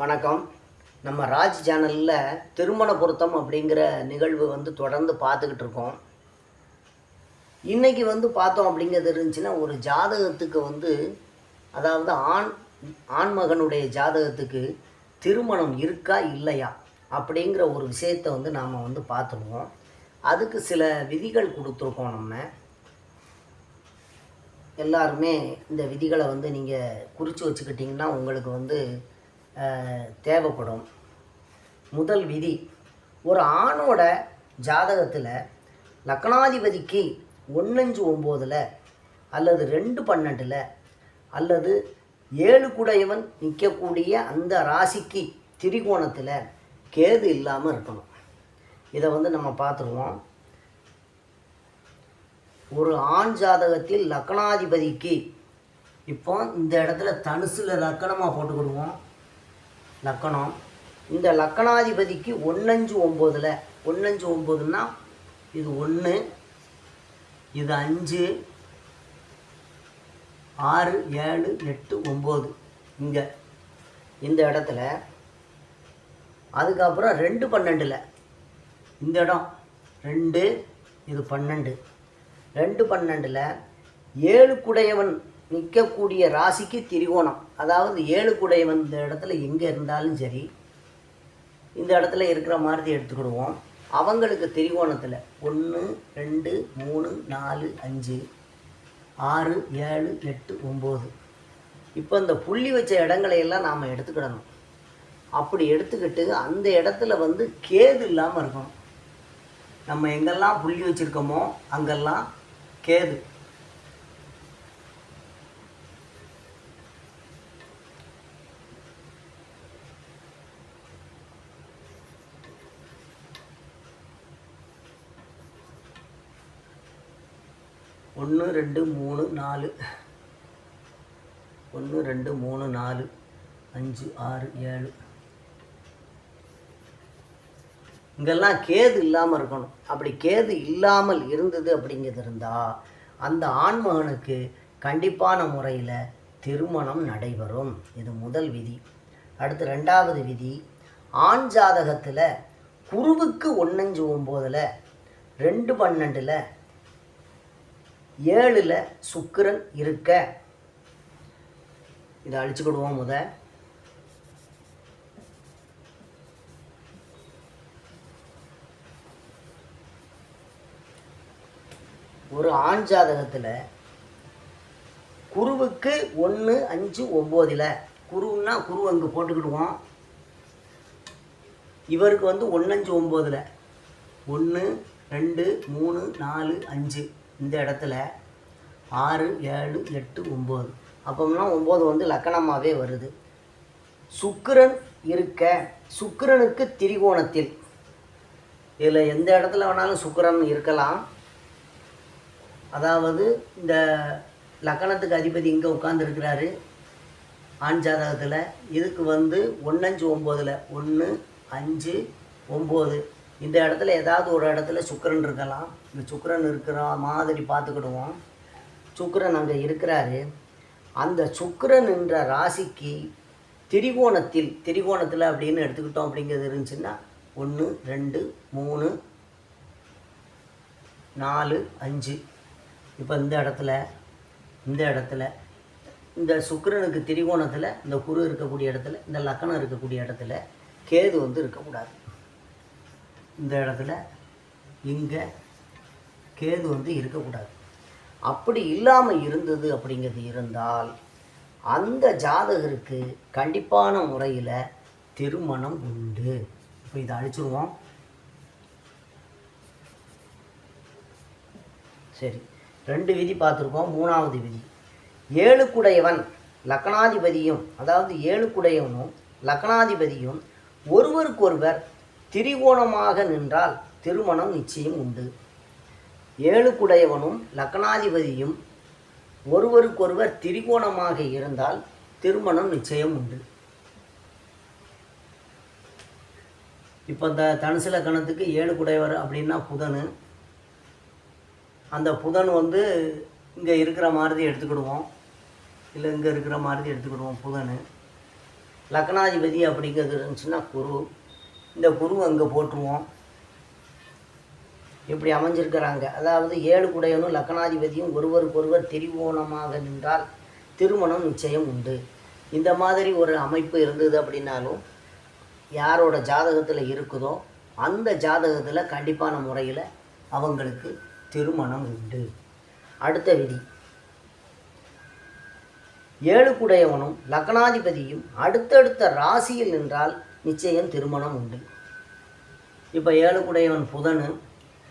வணக்கம். நம்ம ராஜ் சேனலில் திருமண பொருத்தம் அப்படிங்கிற நிகழ்வு வந்து தொடர்ந்து பார்த்துக்கிட்டு இருக்கோம். இன்றைக்கி வந்து பார்த்தோம் அப்படிங்கிறது இருந்துச்சுன்னா ஒரு ஜாதகத்துக்கு வந்து அதாவது ஆண் ஆண்மகனுடைய ஜாதகத்துக்கு திருமணம் இருக்கா இல்லையா அப்படிங்கிற ஒரு விஷயத்தை வந்து நாம் வந்து பார்த்துருவோம். அதுக்கு சில விதிகள் கொடுத்துருக்கோம் நம்ம. எல்லாருமே இந்த விதிகளை வந்து நீங்கள் குறித்து வச்சுக்கிட்டிங்கன்னா உங்களுக்கு வந்து தேவைப்படும். முதல் விதி ஒரு ஆணோட ஜாதகத்தில் லக்னாதிபதிக்கு ஒன்னஞ்சு ஒம்போதில் அல்லது ரெண்டு பன்னெண்டில் அல்லது ஏழு குடையவன் நிற்கக்கூடிய அந்த ராசிக்கு திரிகோணத்தில் கேது இல்லாமல் இருக்கணும். இதை வந்து நம்ம பார்த்துருவோம் ஒரு ஆண் ஜாதகத்தில் லக்னாதிபதிக்கு இப்போ இந்த இடத்துல தனுசில் லக்கணமாக போட்டுக்கிடுவோம். லக்கணம். இந்த லக்கணாதிபதிக்கு ஒன்னஞ்சு ஒம்போதில். ஒன்னஞ்சு ஒம்போதுன்னா இது ஒன்று இது அஞ்சு ஆறு ஏழு எட்டு ஒம்பது. இங்கே இந்த இடத்துல அதுக்கப்புறம் ரெண்டு பன்னெண்டில். இந்த இடம் ரெண்டு இது பன்னெண்டு. ரெண்டு பன்னெண்டில் ஏழு குடையவன் நிற்கக்கூடிய ராசிக்கு திரிகோணம். அதாவது ஏழு கூடை வந்த இடத்துல எங்கே இருந்தாலும் சரி இந்த இடத்துல இருக்கிற மாதிரி எடுத்துக்கிடுவோம். அவங்களுக்கு திரிகோணத்தில் ஒன்று ரெண்டு மூணு நாலு அஞ்சு ஆறு ஏழு எட்டு ஒம்பது இப்போ இந்த புள்ளி வச்ச இடங்களை எல்லாம் நாம் எடுத்துக்கிடணும். அப்படி எடுத்துக்கிட்டு அந்த இடத்துல வந்து கேது இல்லாமல் இருக்கணும். நம்ம எங்கெல்லாம் புள்ளி வச்சுருக்கோமோ அங்கெல்லாம் கேது. ஒன்று ரெண்டு மூணு நாலு. ஒன்று ரெண்டு மூணு நாலு அஞ்சு ஆறு ஏழு. இங்கெல்லாம் கேது இல்லாமல் இருக்கணும். அப்படி கேது இல்லாமல் இருந்தது அப்படிங்கிறது இருந்தால் அந்த ஆண்மகனுக்கு கண்டிப்பான முறையில் திருமணம் நடைபெறும். இது முதல் விதி. அடுத்து ரெண்டாவது விதி ஆண் ஜாதகத்தில் குருவுக்கு ஒன்னஞ்சு ஒம்போதில் ரெண்டு பன்னெண்டில் ஏழில் சுக்கிரன் இருக்க. இதை அழிச்சுக்கிடுவோம் முத. ஒரு ஆண் ஜாதகத்தில் குருவுக்கு ஒன்று அஞ்சு ஒம்போதில். குருன்னா குரு அங்கே போட்டுக்கிடுவோம் இவருக்கு வந்து ஒன்னஞ்சு ஒம்போதில். ஒன்று ரெண்டு மூணு நாலு அஞ்சு. இந்த இடத்துல ஆறு ஏழு எட்டு ஒம்பது அப்போம்னா ஒம்பது வந்து லக்கணமாகவே வருது. சுக்கிரன் இருக்க சுக்கிரனுக்கு திரிகோணத்தில். இதில் எந்த இடத்துல வேணாலும் சுக்கிரன் இருக்கலாம். அதாவது இந்த லக்கணத்துக்கு அதிபதி இங்கே உட்காந்துருக்கிறாரு ஆண் ஜாதகத்தில் இதுக்கு வந்து ஒன்னஞ்சு ஒம்போதில் ஒன்று அஞ்சு ஒம்பது இந்த இடத்துல ஏதாவது ஒரு இடத்துல சுக்கரன் இருக்கலாம். இந்த சுக்கரன் இருக்கிற மாதிரி பார்த்துக்கிடுவோம். சுக்கரன் அங்கே இருக்கிறாரு. அந்த சுக்கரன் என்ற ராசிக்கு திரிகோணத்தில் திரிகோணத்தில் அப்படின்னு எடுத்துக்கிட்டோம் அப்படிங்கிறது இருந்துச்சுன்னா ஒன்று ரெண்டு மூணு நாலு அஞ்சு. இப்போ இந்த இடத்துல இந்த இடத்துல இந்த சுக்கரனுக்கு திரிகோணத்தில் இந்த குரு இருக்கக்கூடிய இடத்துல இந்த லக்கணம் இருக்கக்கூடிய இடத்துல கேது வந்து இருக்கக்கூடாது. இந்த இடத்துல இங்கே கேது வந்து இருக்கக்கூடாது. அப்படி இல்லாமல் இருந்தது அப்படிங்கிறது இருந்தால் அந்த ஜாதகருக்கு கண்டிப்பான முறையில் திருமணம் உண்டு. இப்போ இதை அழிச்சிருவோம். சரி ரெண்டு விதி பார்த்துருக்கோம் மூணாவது விதி. ஏழுக்குடையவன் லக்னாதிபதியும் அதாவது ஏழுக்குடையவனும் லக்னாதிபதியும் ஒருவருக்கொருவர் திரிகோணமாக நின்றால் திருமணம் நிச்சயம் உண்டு. ஏழுக்குடையவனும் லக்னாதிபதியும் ஒருவருக்கொருவர் திரிகோணமாக இருந்தால் திருமணம் நிச்சயம் உண்டு. இப்போ இந்த தனுசு லக்கணத்துக்கு ஏழு குடையவர் அப்படின்னா புதன். அந்த புதன் வந்து இங்கே இருக்கிற மாதிரி எடுத்துக்கிடுவோம். இல்லை இங்கே இருக்கிற மாதிரி எடுத்துக்கிடுவோம் புதன். லக்னாதிபதி அப்படிங்கிறது இருந்துச்சுன்னா குரு. இந்த குரு அங்கே போட்டுருவோம் இப்படி அமைஞ்சிருக்கிறாங்க. அதாவது ஏழு குடையனும் லக்னாதிபதியும் ஒருவருக்கொருவர் திரிவோணமாக நின்றால் திருமணம் நிச்சயம் உண்டு. இந்த மாதிரி ஒரு அமைப்பு இருந்தது அப்படின்னாலும் யாரோட ஜாதகத்தில் இருக்குதோ அந்த ஜாதகத்தில் கண்டிப்பான முறையில் அவங்களுக்கு திருமணம் உண்டு. அடுத்த விதி. ஏழுக்குடையவனும் லக்னாதிபதியும் அடுத்தடுத்த ராசியில் நின்றால் நிச்சயம் திருமணம் உண்டு. இப்போ ஏழுக்குடையவன் புதனு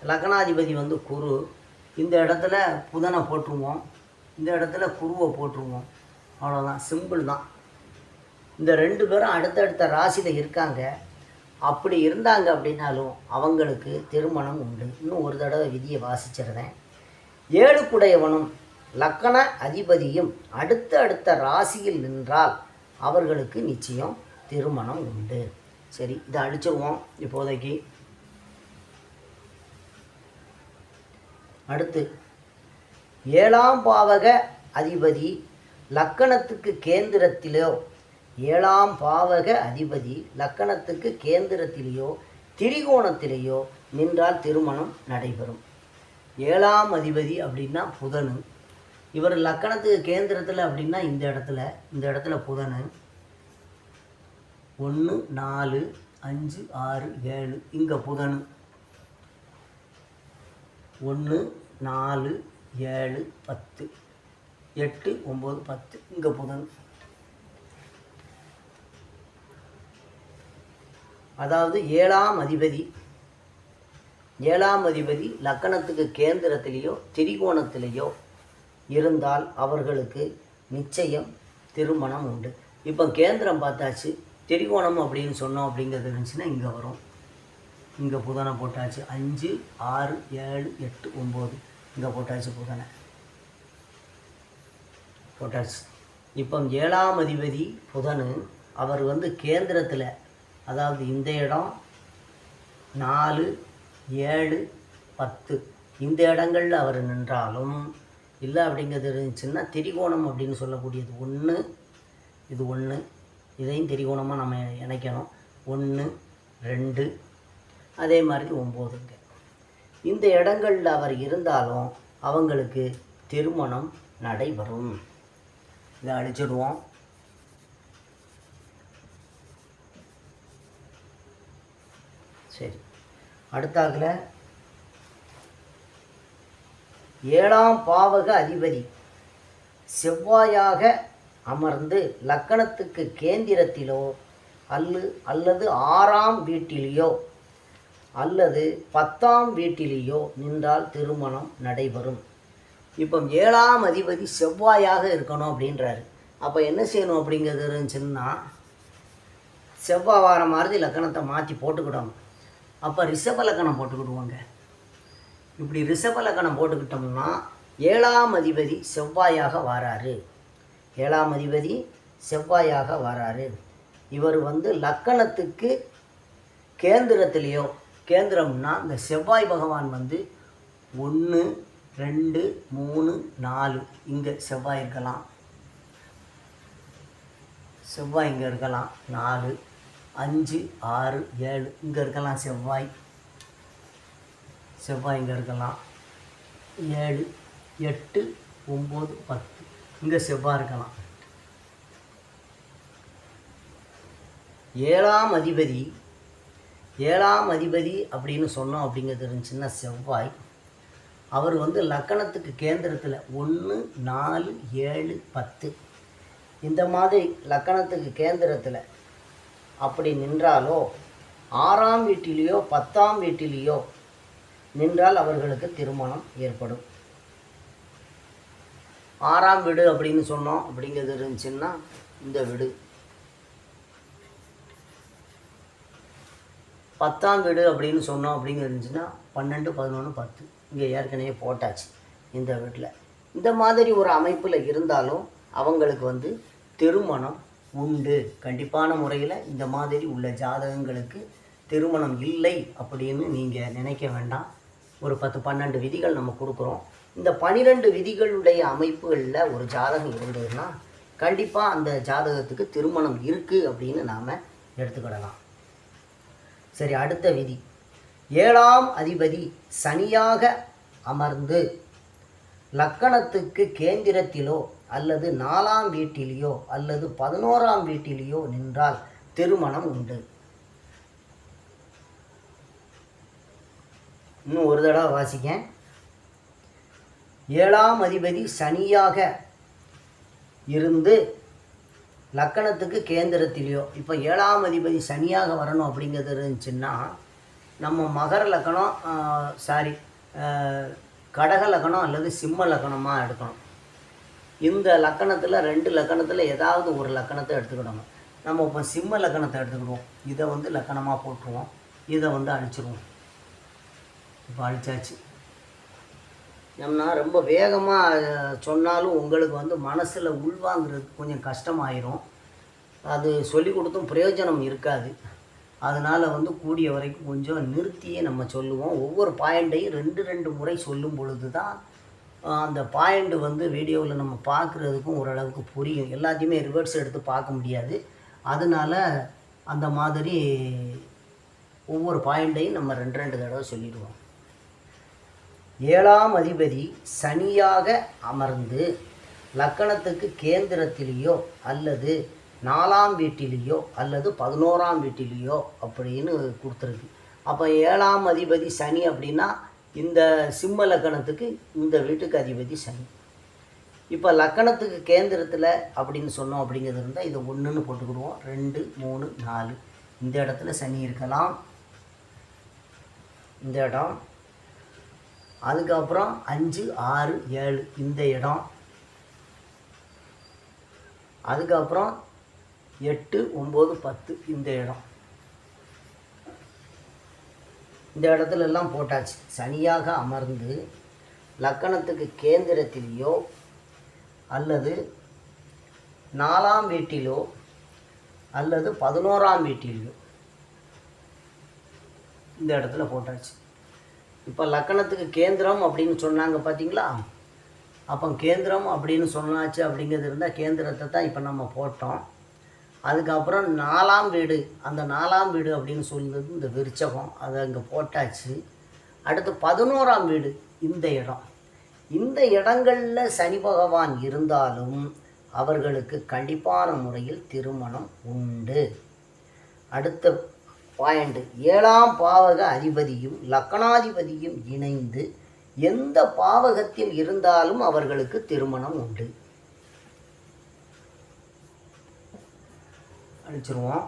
லக்னாதிபதி வந்து குரு. இந்த இடத்துல புதனை போட்டுருவோம் இந்த இடத்துல குருவை போட்டுருவோம் அவ்வளோதான் சிம்பிள் தான். இந்த ரெண்டு பேரும் அடுத்தடுத்த ராசியில் இருக்காங்க. அப்படி இருந்தாங்க அப்படின்னாலும் அவங்களுக்கு திருமணம் உண்டு. இன்னும் ஒரு தடவை விதியை வாசிச்சிருந்தேன் ஏழுக்குடையவனும் லக்கண அதிபதியும் அடுத்த அடுத்த ராசியில் நின்றால் அவர்களுக்கு நிச்சயம் திருமணம் உண்டு. சரி இதை அழிச்சிருவோம் இப்போதைக்கு. அடுத்து ஏழாம் பாவக அதிபதி லக்கணத்துக்கு கேந்திரத்திலோ ஏழாம் பாவக அதிபதி லக்கணத்துக்கு கேந்திரத்திலேயோ திரிகோணத்திலேயோ நின்றால் திருமணம் நடைபெறும். ஏழாம் அதிபதி அப்படின்னா புதனு. இவர் லக்கணத்துக்கு கேந்திரத்தில் அப்படின்னா இந்த இடத்துல இந்த இடத்துல புதனு. ஒன்று நாலு அஞ்சு ஆறு ஏழு இங்கே புதனு. ஒன்று நாலு ஏழு பத்து. எட்டு ஒம்பது பத்து இங்கே புதன். அதாவது ஏழாம் அதிபதி. ஏழாம் அதிபதி லக்கணத்துக்கு கேந்திரத்திலேயோ திரிகோணத்திலேயோ இருந்தால் அவர்களுக்கு நிச்சயம் திருமணம் உண்டு. இப்போ கேந்திரம் பார்த்தாச்சு திரிகோணம் அப்படின்னு சொன்னோம் அப்படிங்கிறது இருந்துச்சுன்னா இங்கே வரும். இங்கே புதனை போட்டாச்சு. அஞ்சு ஆறு ஏழு எட்டு ஒம்பது. இங்கே போட்டாச்சு புதனை. போட்டாச்சு. இப்போ ஏழாம் அதிபதி புதனு அவர் வந்து கேந்திரத்தில் அதாவது இந்த இடம் நாலு ஏழு பத்து. இந்த இடங்களில் அவர் நின்றாலும் இல்லை அப்படிங்கிறது இருந்துச்சுன்னா திரிகோணம் அப்படின்னு சொல்லக்கூடியது ஒன்று இது ஒன்று இதையும் திரிகோணமாக நம்ம இணைக்கணும். ஒன்று ரெண்டு அதே மாதிரி ஒம்போதுங்க. இந்த இடங்களில் அவர் இருந்தாலும் அவங்களுக்கு திருமணம் நடைபெறும். இதை அழிச்சிடுவோம். சரி. அடுத்தாக்கில் ஏழாம் பாவக அதிபதி. செவ்வாயாக அமர்ந்து லக்கணத்துக்கு கேந்திரத்திலோ அல்லு அல்லது ஆறாம் வீட்டிலேயோ அல்லது பத்தாம் வீட்டிலேயோ நின்றால் திருமணம் நடைபெறும். இப்போ ஏழாம் அதிபதி செவ்வாயாக இருக்கணும் அப்படின்றாரு. அப்போ என்ன செய்யணும் அப்படிங்கிறது இருந்துச்சுன்னா செவ்வாய் வாரம் மாதிரி லக்கணத்தை மாற்றி போட்டுக்கிடணும். அப்போ ரிஷப லக்கணம் போட்டுக்கிடுவோங்க. இப்படி ரிஷபலக்கணம் போட்டுக்கிட்டோம்னா ஏழாம் அதிபதி செவ்வாயாக வாராரு. ஏழாம் அதிபதி செவ்வாயாக வராரு. இவர் வந்து லக்கணத்துக்கு கேந்திரத்திலேயோ கேந்திரம்னா இந்த செவ்வாய் பகவான் வந்து ஒன்று ரெண்டு மூணு நாலு இங்கே செவ்வாய் இருக்கலாம். செவ்வாய் இங்கே இருக்கலாம். நாலு அஞ்சு ஆறு ஏழு இங்கே இருக்கலாம் செவ்வாய். செவ்வாய் இங்கே இருக்கலாம் ஏழு எட்டு ஒம்பது பத்து. இங்கே செவ்வாய் இருக்கலாம். ஏழாம் அதிபதி ஏழாம் அதிபதி அப்படின்னு சொன்னோம் அப்படிங்கிறது இருந்துச்சுன்னா செவ்வாய் அவர் வந்து லக்கணத்துக்கு கேந்திரத்தில் ஒன்று நாலு ஏழு பத்து. இந்த மாதிரி லக்கணத்துக்கு கேந்திரத்தில் அப்படி நின்றாலோ ஆறாம் வீட்டிலேயோ பத்தாம் வீட்டிலேயோ நின்றால் அவர்களுக்கு திருமணம் ஏற்படும். ஆறாம் வீடு அப்படின்னு சொன்னோம் அப்படிங்கிறது இருந்துச்சுன்னா இந்த வீடு. பத்தாம் வீடு அப்படின்னு சொன்னோம் அப்படிங்கிறது இருந்துச்சுன்னா பன்னெண்டு பதினொன்று பத்து. இங்கே ஏற்கனவே போட்டாச்சு இந்த வீட்டில் இந்த மாதிரி ஒரு அமைப்பில் இருந்தாலும் அவங்களுக்கு வந்து திருமணம் உண்டு. கண்டிப்பான முறையில் இந்த மாதிரி உள்ள ஜாதகங்களுக்கு திருமணம் இல்லை அப்படின்னு நீங்கள் நினைக்க வேண்டாம். ஒரு பத்து பன்னெண்டு விதிகள் நம்ம கொடுக்குறோம். இந்த பனிரெண்டு விதிகளுடைய அமைப்புகளில் ஒரு ஜாதகம் இருந்ததுன்னா கண்டிப்பாக அந்த ஜாதகத்துக்கு திருமணம் இருக்குது அப்படின்னு நாம் எடுத்துக்கிடலாம். சரி அடுத்த விதி. ஏழாம் அதிபதி சனியாக அமர்ந்து லக்கணத்துக்கு கேந்திரத்திலோ அல்லது நாலாம் வீட்டிலேயோ அல்லது பதினோராம் வீட்டிலேயோ நின்றால் திருமணம் உண்டு. இன்னும் ஒரு தடவை வாசிக்கேன் ஏழாம் அதிபதி சனியாக இருந்து லக்கணத்துக்கு கேந்திரத்திலையோ இப்போ ஏழாம் அதிபதி சனியாக வரணும் அப்படிங்கிறது இருந்துச்சுன்னா நம்ம மகர லக்கணம் சாரி கடக லக்கணம் அல்லது சிம்ம லக்கணமாக எடுக்கணும். இந்த லக்கணத்தில் ரெண்டு லக்கணத்தில் ஏதாவது ஒரு லக்கணத்தை எடுத்துக்கிடணும். நம்ம இப்போ சிம்ம லக்கணத்தை எடுத்துக்கிடுவோம். இதை வந்து லக்கணமாக போட்டுருவோம் இதை வந்து அழிச்சிருவோம். இப்போ அழிச்சாச்சு ஏன்னா ரொம்ப வேகமாக சொன்னாலும் உங்களுக்கு வந்து மனசில் உள்வாங்கிறது கொஞ்சம் கஷ்டமாயிரும். அது சொல்லி கொடுத்தும் பிரயோஜனம் இருக்காது. அதனால் வந்து கூடிய வரைக்கும் கொஞ்சம் நிறுத்தியே நம்ம சொல்லுவோம். ஒவ்வொரு பாயிண்ட்டையும் ரெண்டு ரெண்டு முறை சொல்லும் பொழுது தான் அந்த பாயிண்ட் வந்து வீடியோவில் நம்ம பார்க்குறதுக்கும் ஓரளவுக்கு புரியும். எல்லாத்தையுமே ரிவர்ஸ் எடுத்து பார்க்க முடியாது. அதனால அந்த மாதிரி ஒவ்வொரு பாயிண்ட்டையும் நம்ம ரெண்டு ரெண்டு தடவை சொல்லிடுவோம். ஏழாம் அதிபதி சனியாக அமர்ந்து லக்கணத்துக்கு கேந்திரத்திலேயோ அல்லது நாலாம் வீட்டிலேயோ அல்லது பதினோராம் வீட்டிலேயோ அப்படின்னு கொடுத்துருக்கு. அப்போ ஏழாம் அதிபதி சனி அப்படின்னா இந்த சிம்ம லக்கணத்துக்கு இந்த வீட்டுக்கு அதிபதி சனி. இப்போ லக்கணத்துக்கு கேந்திரத்தில் அப்படின்னு சொன்னோம் அப்படிங்கிறது இருந்தால் இதை ஒன்றுன்னு போட்டுக்கிடுவோம். ரெண்டு மூணு நாலு. இந்த இடத்துல சனி இருக்கலாம். இந்த இடம் அதுக்கப்புறம் அஞ்சு ஆறு ஏழு இந்த இடம். அதுக்கப்புறம் எட்டு ஒம்பது பத்து இந்த இடம். இந்த இடத்துல எல்லாம் போட்டாச்சு. சனியாக அமர்ந்து லக்கணத்துக்கு கேந்திரத்திலேயோ அல்லது நாலாம் வீட்டிலோ அல்லது பதினோராம் வீட்டிலேயோ இந்த இடத்துல போட்டாச்சு. இப்போ லக்கணத்துக்கு கேந்திரம் அப்படின்னு சொன்னாங்க பார்த்தீங்களா அப்போ கேந்திரம் அப்படின்னு சொன்னாச்சு அப்படிங்கிறது இருந்தால் கேந்திரத்தை தான் இப்போ நம்ம போட்டோம். அதுக்கப்புறம் நாலாம் வீடு அந்த நாலாம் வீடு அப்படின்னு சொல்லுறது இந்த விருச்சகம் அதை அங்கே போட்டாச்சு. அடுத்து பதினோராம் வீடு இந்த இடம். இந்த இடங்களில் சனி பகவான் இருந்தாலும் அவர்களுக்கு கண்டிப்பான முறையில் திருமணம் உண்டு. அடுத்த பாயிண்ட் ஏழாம் பாவக அதிபதியும் லக்கணாதிபதியும் இணைந்து எந்த பாவகத்தில் இருந்தாலும் அவர்களுக்கு திருமணம் உண்டு. அழிச்சிருவோம்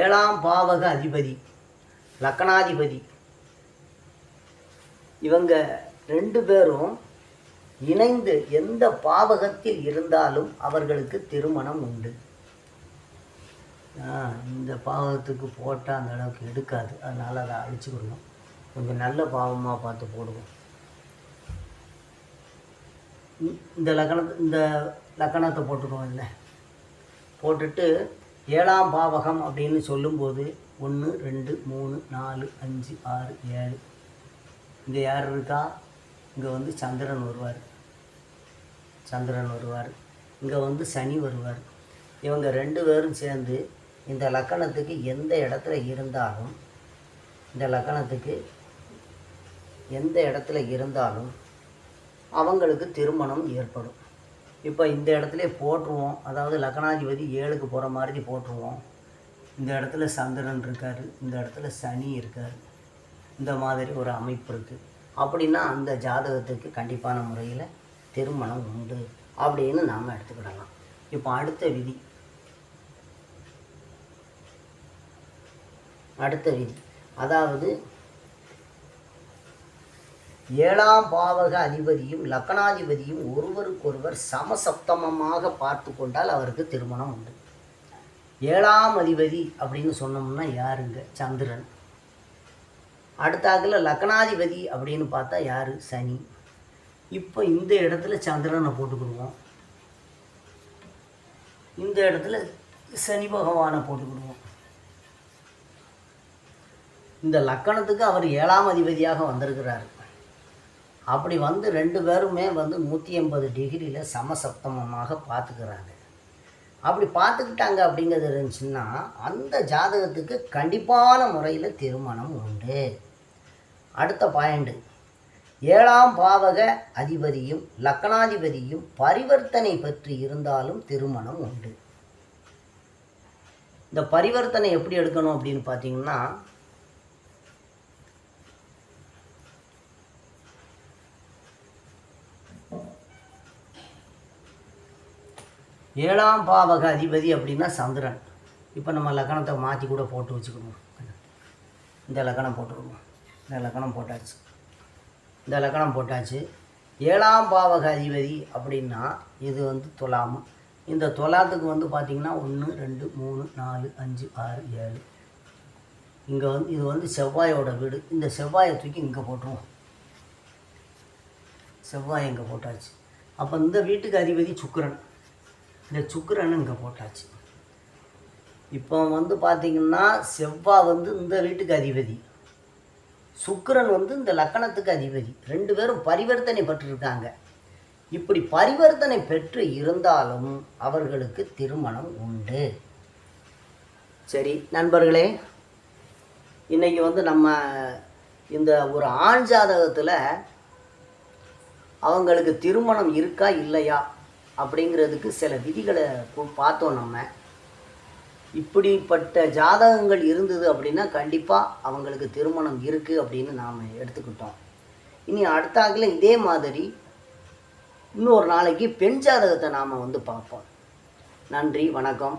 ஏழாம் பாவக அதிபதி லக்கணாதிபதி இவங்க ரெண்டு பேரும் இணைந்து எந்த பாவகத்தில் இருந்தாலும் அவர்களுக்கு திருமணம் உண்டு. இந்த பாவகத்துக்கு போட்டால் அந்த அளவுக்கு எடுக்காது. அதனால் அதை அழிச்சுக்கிடணும் கொஞ்சம் நல்ல பாவமாக பார்த்து போடுவோம். இந்த லக்கணத்தை இந்த லக்கணத்தை போட்டுருவோம் இல்லை போட்டுட்டு ஏழாம் பாவகம் அப்படின்னு சொல்லும்போது ஒன்று ரெண்டு மூணு நாலு அஞ்சு ஆறு ஏழு. இங்கே யார் இருக்கா? இங்கே வந்து சந்திரன் வருவார். சந்திரன் வருவார். இங்கே வந்து சனி வருவார். இவங்க ரெண்டு பேரும் சேர்ந்து இந்த லக்கணத்துக்கு எந்த இடத்துல இருந்தாலும் இந்த லக்கணத்துக்கு எந்த இடத்துல இருந்தாலும் அவங்களுக்கு திருமணம் ஏற்படும். இப்போ இந்த இடத்துல போட்டுருவோம் அதாவது லக்கணாதிபதி ஏழுக்கு போகிற மாதிரி போட்டுருவோம் இந்த இடத்துல சந்திரன் இருக்கார் இந்த இடத்துல சனி இருக்கார் இந்த மாதிரி ஒரு அமைப்பு இருக்குது அப்படின்னா அந்த ஜாதகத்துக்கு கண்டிப்பான முறையில் திருமணம் உண்டு அப்படின்னு நாம் எடுத்துக்கிடலாம். இப்போ அடுத்த விதி. அடுத்த விதி. அதாவது ஏழாம் பாவக அதிபதியும் லக்கணாதிபதியும் ஒருவருக்கொருவர் சமசப்தமமாக பார்த்து கொண்டால் அவருக்கு திருமணம் உண்டு. ஏழாம் அதிபதி அப்படின்னு சொன்னோம்னா யாருங்க? சந்திரன். அடுத்தாக்கில் லக்னாதிபதி அப்படின்னு பார்த்தா யார்? சனி. இப்போ இந்த இடத்துல சந்திரனை போட்டுக்கிடுவோம். இந்த இடத்துல சனி பகவானை போட்டுக்கிடுவோம். இந்த லக்கணத்துக்கு அவர் ஏழாம் அதிபதியாக வந்திருக்கிறார். அப்படி வந்து ரெண்டு பேருமே வந்து நூற்றி எண்பது டிகிரியில் சமசப்தமமாக பார்த்துக்கிறாங்க. அப்படி பார்த்துக்கிட்டாங்க அப்படிங்கிறது இருந்துச்சுன்னா அந்த ஜாதகத்துக்கு கண்டிப்பான முறையில் திருமணம் உண்டு. அடுத்த பாயிண்ட் ஏழாம் பாவக அதிபதியும் லக்னாதிபதியும் பரிவர்த்தனை பற்றி இருந்தாலும் திருமணம் உண்டு. இந்த பரிவர்த்தனை எப்படி எடுக்கணும் அப்படின்னு பார்த்தீங்கன்னா ஏழாம் பாவக அதிபதி அப்படின்னா சந்திரன். இப்போ நம்ம லக்கணத்தை மாற்றி கூட போட்டு வச்சுக்கணும். இந்த லக்கணம் போட்டுருவோம் இந்த லக்கணம் போட்டாச்சு. இந்த லக்கணம் போட்டாச்சு. ஏழாம் பாவக அதிபதி அப்படின்னா இது வந்து துலாம். இந்த துலாத்துக்கு வந்து பார்த்திங்கன்னா ஒன்று ரெண்டு மூணு நாலு அஞ்சு ஆறு ஏழு. இங்கே வந்து இது வந்து செவ்வாயோட வீடு. இந்த செவ்வாயை தூக்கி இங்கே போட்டுருவோம். செவ்வாய் இங்கே போட்டாச்சு. அப்போ இந்த வீட்டுக்கு அதிபதி சுக்கரன். இந்த சுக்கரன் இங்கே போட்டாச்சு. இப்போ வந்து பார்த்திங்கன்னா செவ்வாய் வந்து இந்த வீட்டுக்கு அதிபதி. சுக்கிரன் வந்து இந்த லக்கணத்துக்கு அதிபதி. ரெண்டு பேரும் பரிவர்த்தனை பெற்றிருக்காங்க இப்படி பரிவர்த்தனை பெற்று இருந்தாலும் அவர்களுக்கு திருமணம் உண்டு. சரி நண்பர்களே இன்றைக்கி வந்து நம்ம இந்த ஒரு ஆண் ஜாதகத்தில் அவங்களுக்கு திருமணம் இருக்கா இல்லையா? அப்படிங்கிறதுக்கு சில விதிகளை பார்த்தோம் நம்ம. இப்படிப்பட்ட ஜாதகங்கள் இருந்தது அப்படின்னா கண்டிப்பாக அவங்களுக்கு திருமணம் இருக்குது அப்படின்னு நாம் எடுத்துக்கிட்டோம். இனி அடுத்தாக்கில் இதே மாதிரி இன்னொரு நாளைக்கு பெண் ஜாதகத்தை நாம் வந்து பார்ப்போம். நன்றி வணக்கம்.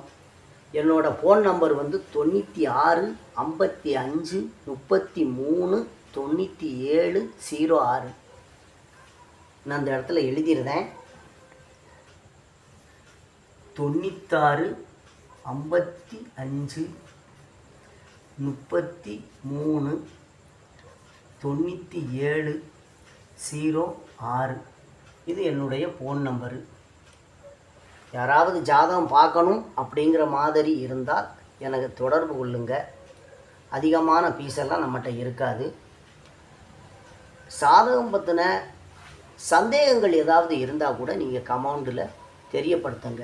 என்னோடய ஃபோன் நம்பர் வந்து தொண்ணூற்றி ஆறு ஐம்பத்தி அஞ்சு முப்பத்தி மூணு தொண்ணூற்றி ஏழு ஜீரோ ஆறு. நான் அந்த இடத்துல எழுதியிருந்தேன் தொண்ணூத்தாறு ஐம்பத்தி அஞ்சு முப்பத்தி மூணு தொண்ணூற்றி ஏழு ஜீரோ ஆறு. இது என்னுடைய ஃபோன் நம்பரு யாராவது ஜாதகம் பார்க்கணும் அப்படிங்கிற மாதிரி இருந்தால் எனக்கு தொடர்பு கொள்ளுங்க. அதிகமான பீஸெல்லாம் நம்மகிட்ட இருக்காது. சாதகம் பற்றின சந்தேகங்கள் ஏதாவது இருந்தால் கூட நீங்கள் கமௌண்டில் தெரியப்படுத்துங்க.